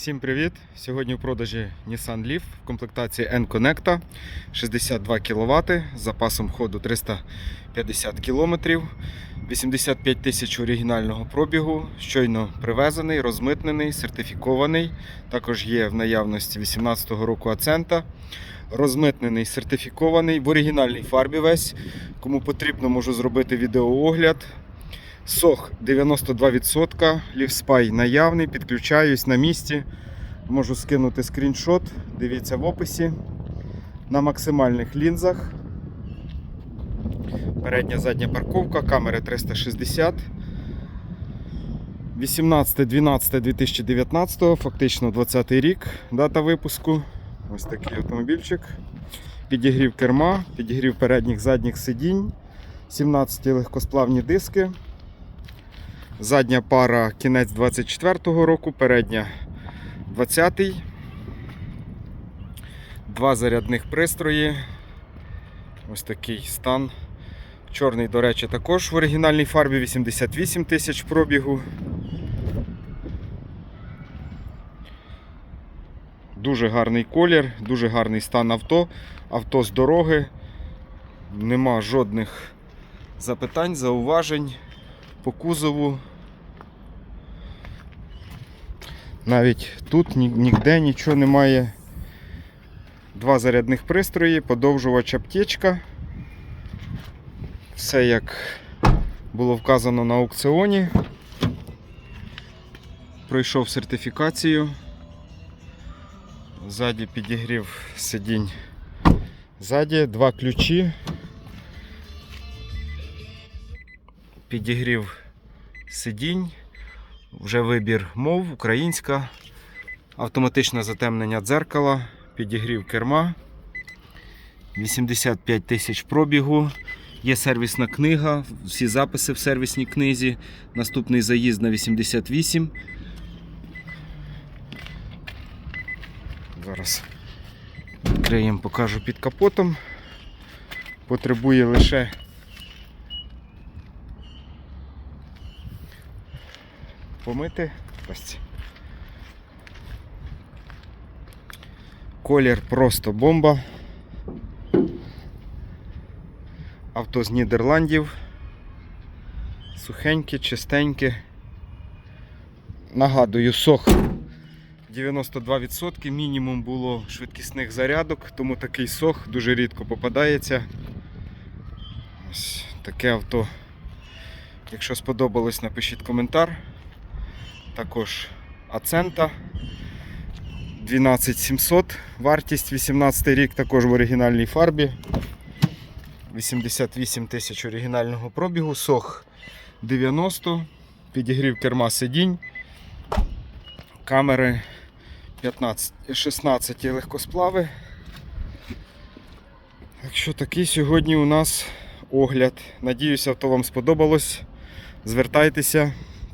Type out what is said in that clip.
Всім привіт! Сьогодні в продажі Nissan Leaf в комплектації N-Connecta 62 кВт з запасом ходу 350 км, 85 тисяч оригінального пробігу, щойно привезений, розмитнений, сертифікований. Також є в наявності 18-го року Ацента. Розмитнений, сертифікований в оригінальній фарбі весь. Кому потрібно, можу зробити відеоогляд. Сох 92%, лівспай наявний, підключаюсь на місці. Можу скинути скріншот, дивіться в описі. На максимальних лінзах. Передня задня парковка, камери 360. 18.12.2019, фактично 20 рік, дата випуску. Ось такий автомобільчик. Підігрів керма, підігрів передніх задніх сидінь, 17 легкосплавні диски. Задня пара кінець 24-го року, передня 20-й. Два зарядних пристрої. Ось такий стан. Чорний, до речі, також в оригінальній фарбі 88 тисяч пробігу. Дуже гарний колір, дуже гарний стан авто. Авто з дороги. Нема жодних запитань, зауважень по кузову. Навіть тут ні- ніде нічого немає. Два зарядних пристрої, подовжувач аптечка. Все як було вказано на аукціоні. Пройшов сертифікацію. Ззаді підігрів сидінь. Ззаді два ключі. Підігрів сидінь. Вже вибір мов, українська, автоматичне затемнення дзеркала, підігрів керма, 85 тисяч пробігу. Є сервісна книга, всі записи в сервісній книзі. Наступний заїзд на 88. Зараз відкриємо, покажу під капотом. Потребує лише помити. Ось. Колір просто бомба. Авто з Нідерландів. Сухеньке, чистеньке. Нагадую, сох 92%, мінімум було швидкісних зарядок, тому такий сох дуже рідко попадається. Ось таке авто. Якщо сподобалось, напишіть коментар. Також Ацента 12700, вартість 18 рік, також в оригінальній фарбі. 88 тисяч оригінального пробігу, сох 90, підігрів керма сидінь, камери 15, 16 легкосплави. Так що такий сьогодні у нас огляд. Надіюся, авто вам сподобалось. Звертайтеся.